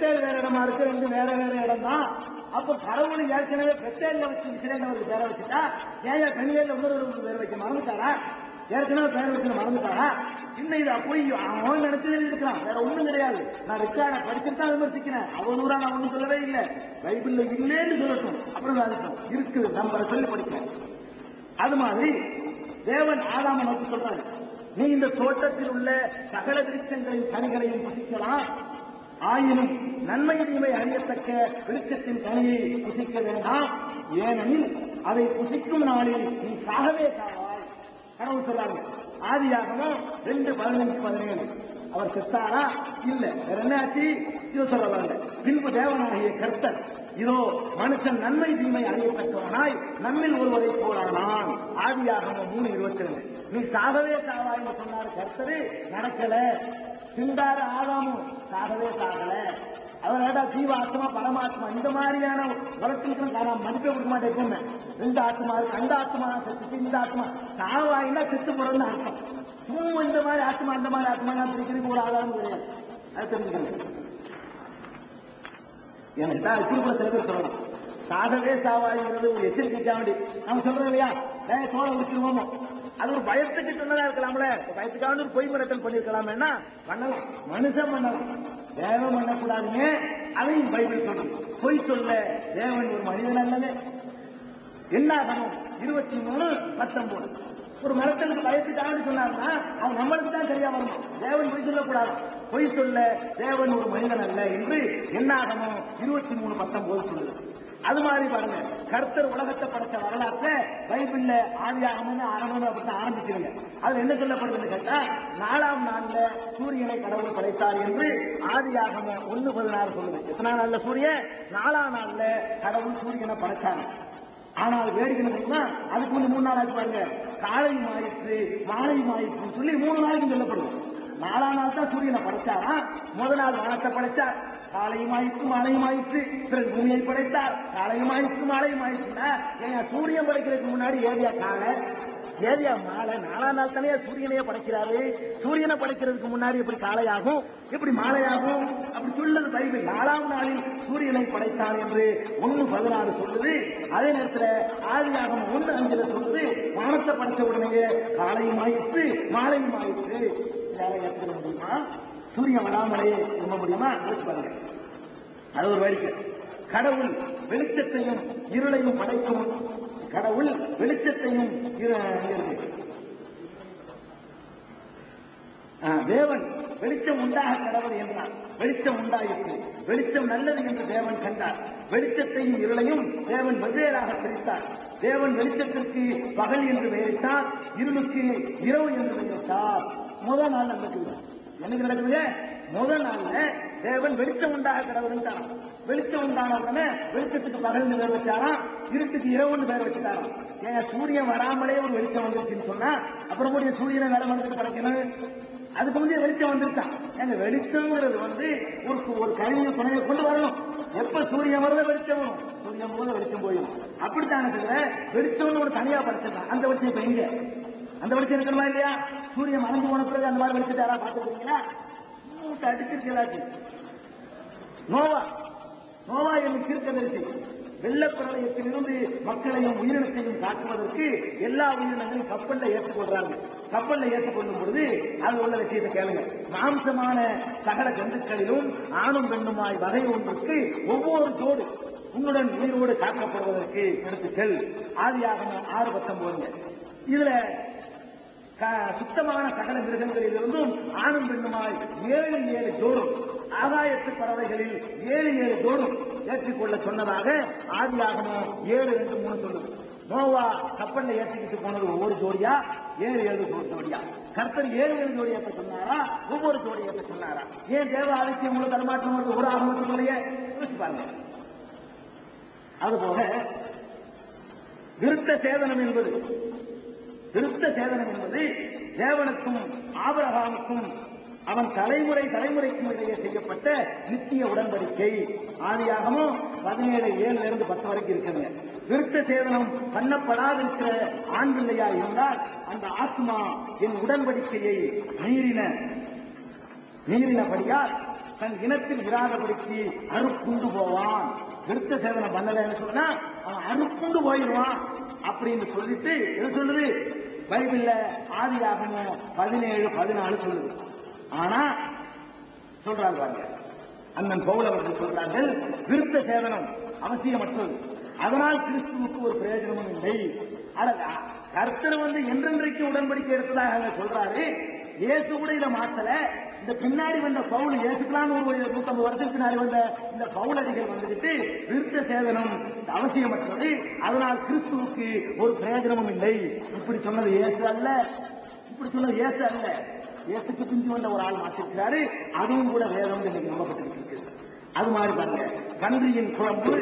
Bethel வேற இடமா இருக்கு ரெண்டு வேற வேற இடம் தான். அப்ப கடவுள் ஏற்கனவே பெத்தேல்ல வச்சு விசிலேன்னு பேரை வச்சுட்டா ஏன் பெண்கள் இன்னொரு பேர் வைக்க மறந்துட்டாரா? ஏற்கனவே பேர் வச்சு மறந்துட்டாரா? இன்னும் இது போய் அவன் நினைச்சு இருக்கலாம் வேற ஒண்ணும் கிடையாது. நான் ரெக்கார்ட படிச்சுட்டு தான் விமர்சிக்கிறேன். அவன் நூறா நான் ஒண்ணும் சொல்லவே இல்லை. பைபிள்ல இல்லேன்னு சொல்லட்டும். அப்புறம் சாதிக்கும் இருக்குது நம்ம சொல்லி படிக்கிறேன் அது மாதிரி தேவன் ஆதாம நோக்கி சொல்றாரு. நீ இந்த தோட்டத்தில் உள்ள சகல விருட்சங்களின் கனிகளையும் புசிக்கலாம் ஆயினும் நன்மையின்மை அறியத்தக்க வெளிச்சத்தின் கனியை புசிக்க வேண்டாம். ஏனெனில் அதை புசிக்கும் நாளில் நீ சாகவே சாவாய். கடவுள் சொல்லாங்க ஆதியாகமும் ரெண்டு பதினஞ்சு பதினேழு. அவர் செத்தாரா? இல்ல. வேற என்ன ஆச்சு? இதோ பின்பு தேவனாகிய கர்த்தர் இதோ மனுஷன் நன்மை தீமை அறியப்பட்டவனாய் நம்மில் ஒருவரை போலானான். ஆதியாகமம் மூணு இருபத்தி ரெண்டு. நீ சாகவே காதாய் சொன்னார் கர்த்தரு நடக்கல. சிந்தார ஆதாமும் சாகவே சாகல. அவர் ஏதா ஜீவாத்மா பரமாத்மா இந்த மாதிரியான உலகத்துக்கு நான் மதிப்பே கொடுக்க மாட்டேன் எப்பவுமே. இந்த ஆத்மா இருக்கு அந்த ஆத்மா செத்துச்சு இந்த ஆத்மா. சாவாயினா செத்து போறதுன்னு அர்த்தம். சும்மா இந்த மாதிரி ஆத்மா அந்த மாதிரி ஆத்மா நான் பிரிக்கிறதுக்கு ஒரு ஆதாரம் கிடையாது அது தெரிஞ்சுக்கணும். எனக்கு தான் திருப்பூர் சில பேர் சொல்லலாம். சாகவே சாவாங்கிறது ஒரு வேண்டி நம்ம சொல்றோம் இல்லையா? ஏ சோழ முடிச்சிருவோமோ அது ஒரு பயத்துக்கு சொன்னதா இருக்கலாம்ல. பயத்துக்காக ஒரு பொய் மிரட்டல் பண்ணிருக்கலாமேன்னா பண்ணலாம். மனுஷன் பண்ணலாம். தேவன் பண்ணக்கூடாதுன்னு அதையும் பைபிள் சொல்லும். பொய் சொல்ல தேவன் ஒரு மனிதன் அல்லவே. என்ன ஆகணும் இருபத்தி மூணு பத்தொன்பது. ஒரு மரத்தனுக்கு பயத்துக்காக சொன்னாங்கன்னா அவன் நம்மளுக்கு தான் சரியா வரணும் தேவன் பொய் சொல்லக்கூடாது? பொய் சொல்ல தேவன் ஒரு மனிதன் அல்ல என்று என்ன ஆகணும் இருபத்தி மூணு பத்தொன்பது சொல்லுது. அது மாதிரி பாருங்க. கர்த்தர் உலகத்தை படைச்ச வரலாற்ற பைபிள்ல ஆதியாகம்னு ஆரம்பம் அப்படின்னு ஆரம்பிச்சிருங்க அதுல என்ன சொல்லப்படுதுன்னு கேட்டா நாலாம் நாள்ல சூரியனை கடவுள் படைத்தார் என்று ஆதியாகமம் ஒண்ணு பதினாறு சொல்லுது. எத்தனா நாள்ல சூரியன்? நாலாம் நாள்ல கடவுள் சூரியனை படைச்சாங்க ஆனால் வேடிக்கை அதுக்கு வந்து மூணு நாள் ஆச்சு பாருங்க. காலை மாயிற்று மாலை மாயிற்று சொல்லி மூணு நாளைக்கு சொல்லப்படும் நாலாம் நாள் தான் சூரியனை படைச்சாரா முதல் நாள் வானத்தை படைச்சார் காலையும் ஆயிற்று மாலையும் ஆயிற்று பிறகு பூமியை படைத்தார் காலையும் ஆயிற்று மாலையும் ஆயிற்றுனா சூரியன் படைக்கிறதுக்கு முன்னாடி ஏரியா காலை? ஏரியா மாலை. நாலாம் நாள் தானே சூரியனையே படைக்கிறாரு சூரியனை படைக்கிறதுக்கு முன்னாடி எப்படி காலையாகும்? எப்படி மாலையாகும்? அப்படி சொல்லுது பைபிள். நாலாம் நாளில் சூரியனை படைத்தார் என்று ஒன்று பதினாறு சொல்லுது. அதே நேரத்தில் ஆதியாகம் ஒன்று அஞ்சுல சொல்லுது. வானத்தை படைச்ச உடனே காலையும் ஆயிற்று மாலையும் ஆயிற்று வேலை ஏற்றுக்க முடியுமா? சூரியன் வராமலே இருக்க முடியுமா? யோசிச்சு பாருங்க. அது ஒரு வேடிக்கை கடவுள் வெளிச்சத்தையும் இருளையும் படைக்கும் கடவுள் வெளிச்சத்தையும் தேவன் வெளிச்சம் உண்டாக கடவுள் என்றார். வெளிச்சம் உண்டாயிற்று. வெளிச்சம் நல்லது என்று தேவன் கண்டார். வெளிச்சத்தையும் இருளையும் தேவன் வெவ்வேறாக பிரித்தார். தேவன் வெளிச்சத்திற்கு பகல் என்று பெயரிட்டார் இருளுக்கு இரவு என்று பெயரிட்டார். முதல் நாள் நடக்குது எனக்கு நடக்குது? முதல் நாள்ல தேவன் வெளிச்சம் உண்டாக கடவுள் வெளிச்சம் உண்டான உடனே வெளிச்சத்துக்கு பகல்னு பேர் வச்சாராம். இருட்டுக்கு இரவுன்னு பேர் வச்சுட்டாராம். ஏன் சூரியன் வராமலே ஒரு வெளிச்சம் வந்துருச்சுன்னு சொன்னா அப்புறம் கூடிய சூரியனை வேலை மனசுக்கு படைக்கணும் அதுக்கு முந்தைய வெளிச்சம் வந்துருச்சான் ஏங்க வெளிச்சம்ங்கிறது வந்து ஒரு ஒரு கருவியை துணையை கொண்டு வரணும். எப்ப சூரியன் வரல வெளிச்சம் வரும். சூரியன் போது வெளிச்சம் போயிடும். அப்படித்தான் தவிர வெளிச்சம்னு ஒரு தனியா படைச்சிருக்கான். அந்த வெளிச்சம் இப்ப எங்க? அந்த வெளிச்சம் இருக்கணுமா இல்லையா? சூரியன் மறைஞ்சு போன பிறகு அந்த மாதிரி வெளிச்சத்தை யாராவது பார்த்துருக்கீங்களா மூட்டை எல்லாத்தையும் நோவா. நோவா என்னும் தீர்க்கதரிசி வெள்ளப்பிரளயத்திலிருந்து மக்களையும் உயிரினத்தையும் காக்குவதற்கு எல்லா உயிரினங்களும் கப்பல்ல ஏற்றுக்கொள்றாங்க கப்பல்ல ஏற்றுக்கொள்ளும் பொழுது அது உள்ள விஷயத்தை கேளுங்க. மாம்சமான சகல ஜந்துக்களிலும் ஆணும் பெண்ணுமாய் வகை ஒன்றுக்கு ஒவ்வொரு ஜோடு உன்னுடன் உயிரோடு காக்கப்படுவதற்கு எடுத்துக்கள் ஆதியாக ஆறு பத்தொன்பதுங்க. இதுல சுத்தமான சகல மிருகங்களிலிருந்தும் ஆணும் பெண்ணுமாய் ஏழு ஏழு ஜோடும் ஆகாயத்து பறவைகளில் ஏழு ஏழு ஜோடும் ஏற்றிக்கொள்ள சொன்னதாக ஆதியாகமம் ஏழு ரெண்டு மூணு சொல்லுது. நோவா கப்பல்ல ஏற்றிக்கிட்டு போனது ஒவ்வொரு ஜோடியா? ஏழு ஏழு ஜோடியா. கர்த்தர் ஏழு ஏழு ஜோடி ஏற்ற சொன்னாரா? ஒவ்வொரு ஜோடி ஏற்ற சொன்னாரா? ஏன் தேவ ஆதித்யம் உள்ள தரமாற்றம் வந்து ஒரு ஆகமத்துக்குள்ளேயே யோசிச்சு பாருங்க. அதுபோல விருத்த சேதனம் என்பது விருத்த சேதனம் என்பது தேவனுக்கும் ஆபரகாமுக்கும் அவன் தலைமுறை தலைமுறைக்கும் இடையே செய்யப்பட்ட நித்திய உடன்படிக்கை. ஆதியாகமும் பதினேழு ஏழுல இருந்து பத்து வரைக்கும் இருக்கிறது விருத்த சேதனம் பண்ணப்படாதிருக்கிற ஆண் பிள்ளையா இருந்தால் அந்த ஆத்மா என் உடன்படிக்கையை மீறின மீறினபடியால் தன் இனத்தில் இராதபடிக்கு அறுப்புண்டு போவான். விருத்த சேதனம் பண்ணலன்னு சொன்னா அவன் அறுப்புண்டு போயிடுவான் அப்படின்னு சொல்லிட்டு எது சொல்லுது? பைபிள்ல ஆதியாகமம் பதினேழு பதினாலு சொல்லுது. ஆனா சொல்றாங்க பாருங்க. அண்ணன் பவுல் அவர்கள் சொல்றார்கள் விருத்த சேதனம் அவசியமற்றது. அதனால் கிறிஸ்துவுக்கு ஒரு பிரயோஜனமும் இல்லை. அட, கர்த்தர் வந்து என்றென்றைக்கு உடன்படிக்கை இருக்கிறதாக அங்க சொல்றாரு. இயேசு கூட இதை மாத்தல. இந்த பின்னாடி வந்த பவுல் இயேசுக்கெல்லாம் ஒரு நூத்தம்பது வருஷத்துக்கு பின்னாடி வந்த இந்த பவுலடிகள் வந்துட்டு விருத்த சேதனம் அவசியமற்றது. அதனால் கிறிஸ்துவுக்கு ஒரு பிரயோஜனமும் இல்லை. இப்படி சொன்னது இயேசு அல்ல. இப்படி சொன்னது இயேசு அல்ல. இயேசுக்கு பிஞ்சு வந்த ஒரு ஆள் மாற்றிருக்கிறாரு. அதுவும் கூட வேதம் இன்னைக்கு நம்பப்பட்டிருக்கு. அது மாதிரி பாருங்க. கன்றியின் குழம்பு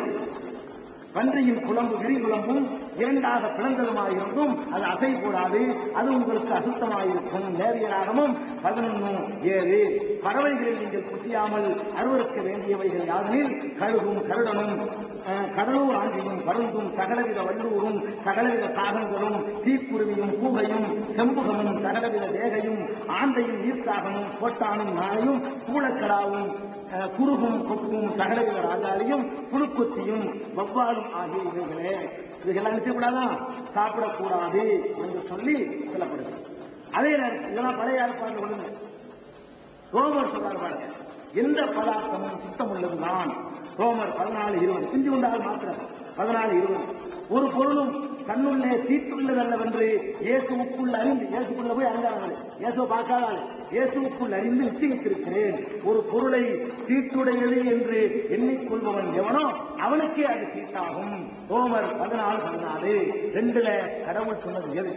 கன்றியின் குழம்பு விரிகுழம்பும் இரண்டாக பிளந்ததுமாயிருந்தும் அது அசை கூடாது அது உங்களுக்கு அசுத்தமாயிருக்கும். நேரியராகவும் பதினொன்று ஏழு. பறவைகளில் நீங்கள் குத்தியாமல் அருவருக்க வேண்டியவைகள் யாதனில் கழுகும் கருடனும் கடலூர் ஆண்டியும் பருந்தும் சகலவித வல்லூரும் சகலவித காகங்களும் தீக்குருவியும் கூடையும் செம்புகமும் சகலவித தேகையும் ஆந்தையும் ஈர்த்தாகமும் கோட்டானும் நாளையும் கூளக்கடாவும் அஹ், குருகும் கொக்கும் சகலவித ராஜாலையும் புழுக்குத்தியும் வவ்வாலும் ஆகிய இவைகளே. இதுகெல்லாம் நிச்சயக்கூடாதா சாப்பிடக்கூடாது என்று சொல்லி சொல்லப்படுது. அதே நேரத்தில் இதெல்லாம் பழைய ஏற்பாடு ஒழுங்கு ரோமர் சொல்றாரு பாருங்க எந்த பதார்த்தமும் சுத்தம் உள்ளது நான் ரோமர் பதினாலு இருபது. பிஞ்சு உண்டால் மாத்திரம் பதினாலு இருபது. ஒரு பொருளும் தன்னுள்ளே தீட்டுள்ளதல்லவென்று இயேசுவுக்குள் அறிந்து இயேசுக்குள்ள போய் அறிந்தார்கள் இயேசு பார்க்காத ஆளு. இயேசுவுக்குள் அறிந்து நிச்சயித்திருக்கிறேன் ஒரு பொருளை தீட்டுடையது என்று எண்ணிக்கொள்பவன் எவனோ அவனுக்கே அது தீட்டாகும் தோமர் பதினாலு பதினாலு ரெண்டுல கடவுள் சொன்னது எது?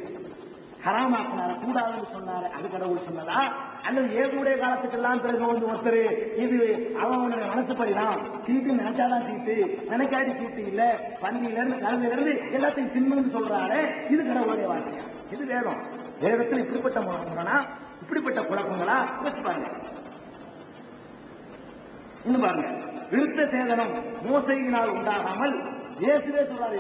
ஹராமாக்குனார கூடாதுன்னு சொன்னாரு அது கடவுள் சொன்னதா? அல்லது ஏகுடைய காலத்துக்கெல்லாம் பிறகு வந்து ஒருத்தர் இது அவனுடைய மனசுப்படிதான். சீட்டு நினைச்சாதான் சீட்டு நினைக்காடி சீட்டு இல்ல. பன்னியில இருந்து கல்வியில இருந்து எல்லாத்தையும் தின்னுன்னு சொல்றாரு இது கடவுளுடைய வார்த்தையா? இது வேதம். வேதத்தில் இப்படிப்பட்ட முறைனா இப்படிப்பட்ட குழப்பங்களா வச்சு பாருங்க. இன்னும் பாருங்க. விருத்த சேதனம் மோசையினால் உண்டாகாமல் இயேசுவே சொல்றாரு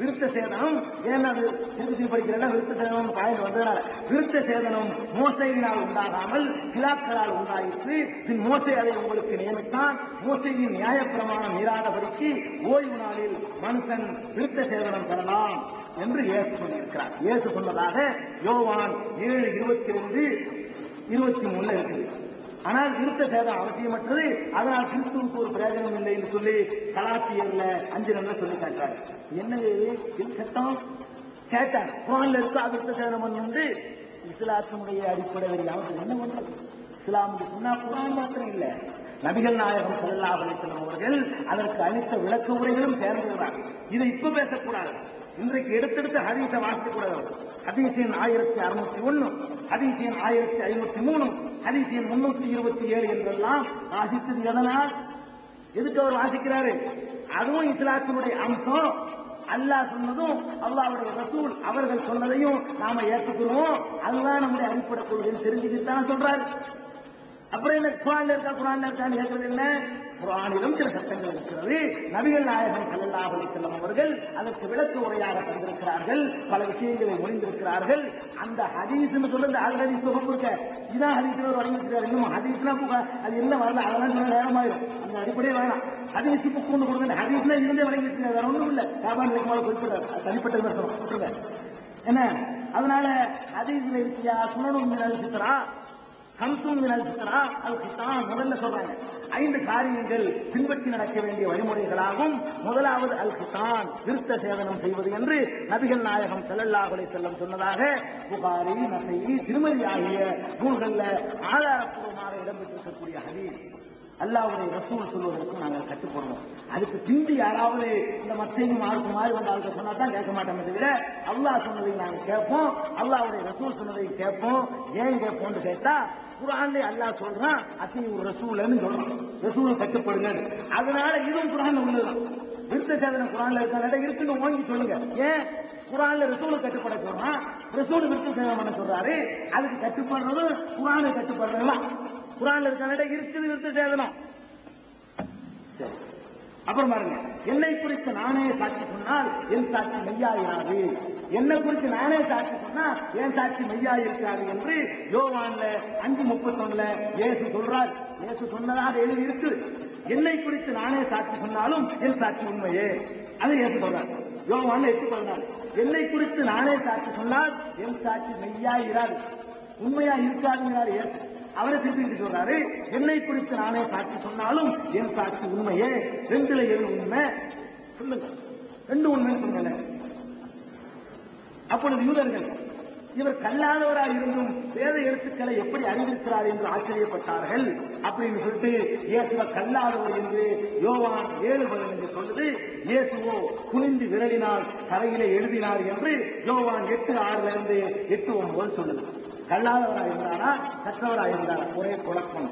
விருத்த சேதனம் ஏன்னா அது திருப்பதி படிக்கிறதா விருத்த சேதனம் பாயிண்ட் வந்ததுனால. விருத்த சேதனம் மோசையினால் உண்டாகாமல் கிலாக்களால் உண்டாயிற்று. பின் மோசை அதை உங்களுக்கு நியமித்தான். மோசையின் நியாயப்பிரமாணம் மீறாதபடிக்கு ஓய்வு நாளில் மனுஷன் விருத்த சேதனம் பெறலாம் என்று இயேசு சொல்லியிருக்கிறார். இயேசு சொன்னதாக யோவான் ஏழு இருபத்தி ரெண்டு இருபத்தி மூணுல இருக்குது. ஆனால் விருத்த சேதம் அவசியமற்றது. அதனால் கிறிஸ்துவுக்கு ஒரு பிரயோஜனம் இல்லை என்று சொல்லி கலாத்தியர்ல அஞ்சு ரெண்டுல சொல்லி காட்டுறாரு. என்ன சட்டம் கேட்டார். குரான்ல இருக்க விருத்த சேதனம் வந்து இஸ்லாத்தினுடைய அடிப்படை அவர்கள் என்ன பண்றது இஸ்லாமுக்கு சொன்னா குரான் மாத்திரம் இல்ல. நபிகள் நாயகம் ஸல்லல்லாஹு அலைஹி அவர்கள் அதற்கு அளித்த விளக்க உரைகளும் சேர்ந்துள்ளார் இதை இப்ப பேசக்கூடாது. இன்றைக்கு எடுத்தெடுத்து ஹதீஸை வாசிக்க கூடாது ஆயிரத்தி அறுநூத்தி ஒண்ணு ஹதீசின் ஆயிரத்தி ஐநூத்தி மூணு ஹதீசின் முன்னூத்தி இருபத்தி ஏழு என்றெல்லாம் வாசித்தது எதனால்? எதுக்கு அவர் வாசிக்கிறாரு? அதுவும் இஸ்லாத்தினுடைய அம்சம். அல்லாஹ் சொன்னதும் அல்லாவுடைய ரசூல் அவர்கள் சொன்னதையும் நாம ஏற்றுக்கிறோம் அதுதான் நம்முடைய அடிப்படை கொள்கைன்னு தெரிஞ்சுக்கிட்டு தான் சொல்றாரு. அப்புறம் என்ன குரான்ல இருக்கா? குரான் இருக்கான்னு கேட்கறது என்ன? குரானிலும் சில சட்டங்கள் இருக்கிறது. நபிகள் நாயகம் ஸல்லல்லாஹு அலிசல்லம் அவர்கள் அதற்கு விளக்கு உரையாக தந்திருக்கிறார்கள். பல விஷயங்களை மொழிந்திருக்கிறார்கள் அந்த ஹதீஸ்னு சொல்ல இந்த அல் ஹதீஸ் தொகுப்பு இருக்க. இதான் ஹதீஸ்ல வழங்கியிருக்கிறார். இன்னும் ஹதீஸ்னா அது என்ன வரல அதெல்லாம் சொல்ல நேரமாயிரும். அந்த அடிப்படையே வேணாம். ஹதீஸ் புக்கு ஒன்று கொடுங்க ஹதீஸ்ல இருந்தே வழங்கியிருக்கிறார். வேற ஒன்றும் இல்லை. வியாபாரம் மேல குறிப்பிடாரு தனிப்பட்ட விமர்சனம். விட்டுருங்க என்ன? அதனால ஹதீஸ்ல இருக்கியா? சுனனும் மினல் சித்ரா ஹம்சும் மினல் சித்ரா அல் கிதான் முதல்ல சொல்றாங்க. ஐந்து காரியங்கள் பின்பற்றி நடக்க வேண்டிய வழிமுறைகளாகும். முதலாவது அல் கிதான் விருத்த சேதனம் செய்வது என்று நபிகள் நாயகம் ஸல்லல்லாஹு செல்லம் சொன்னதாக புகாரி நசை திருமதி ஆகிய நூல்கள்ல ஆதாரப்பூர்வமாக இடம்பெற்றிருக்கக்கூடிய ஹதீஸ். அல்லாவுடைய ரசூல் சொல்வதற்கு நாங்கள் கட்டுப்படுவோம் அதுக்கு பிந்தி யாராவது இந்த மத்தையும் ஆளுக்கு மாறி வந்த ஆளுக்கு சொன்னா தான் கேட்க மாட்டோம் தவிர அல்லாஹ் சொன்னதை நாங்கள் கேட்போம். அல்லாவுடைய ரசூல் சொன்னதை கேட்போம். ஏன் கேட்போம்னு கேட்டா குரான் அல்லாஹ் சொல்றான் அத்தி ஒரு சொல்றான். ரசூலை கட்டுப்படுங்க அதனால இதுவும் குரான் உள்ளதான் விருத்த சேதனம் குரான்ல இருக்கா? இருக்குன்னு வாங்கி சொல்லுங்க. ஏன்? குரான்ல ரசூலை கட்டுப்பட சொல்றான். ரசூல் விருத்த சேவை பண்ண சொல்றாரு. அதுக்கு கட்டுப்படுறதும் குரானை கட்டுப்படுறதுலாம் குரான்ல இடம் இருக்குது விருத்த சேதனம். அப்புறம் பாருங்க. என்னை குறித்து நானே சாட்சி சொன்னால் என் சாட்சி மெய்யாயிராது என்னை குறித்து நானே சாட்சி சொன்னா என் சாட்சி மெய்யாயிருக்காது என்று யோவான்ல அஞ்சு முப்பத்தொன்னுல இயேசு சொல்றார். இயேசு சொன்னதாக எழுதி இருக்குது என்னை குறித்து நானே சாட்சி சொன்னாலும் என் சாட்சி உண்மையே. அதை இயேசு சொல்றார். யோவான் எட்டு பதினாறு. என்னை குறித்து நானே சாட்சி சொன்னால் என் சாட்சி மெய்யா இராது. உண்மையா இருக்காதுங்கிறார் இயேசு. அவரை திருப்பிட்டு சொல்றாரு. என்னை குறித்து நானே சாட்சி சொன்னாலும் என் சாட்சி உண்மையே. ரெண்டுல எது உண்மை. சொல்லுங்க. ரெண்டு உண்மைன்னு சொல்லுங்க அப்பொழுது யூதர்கள் இவர் கல்லாதவராக இருந்தும் வேத எழுத்துக்களை எப்படி அறிந்திருக்கிறார் என்று ஆச்சரியப்பட்டார்கள். அப்படின்னு சொல்லிட்டு இயேசுவ கல்லாதவர் என்று யோவான் ஏழு என்று சொல்லுது. இயேசுவோ குனிந்து விரலினால் கரையிலே எழுதினார் என்று யோவான் எட்டு ஆறுல இருந்து எட்டு ஒன்பது சொல்லுது. கல்லாதவராக இருந்தாரா? கற்றவராக இருந்தாரா? ஒரே குழப்பம்.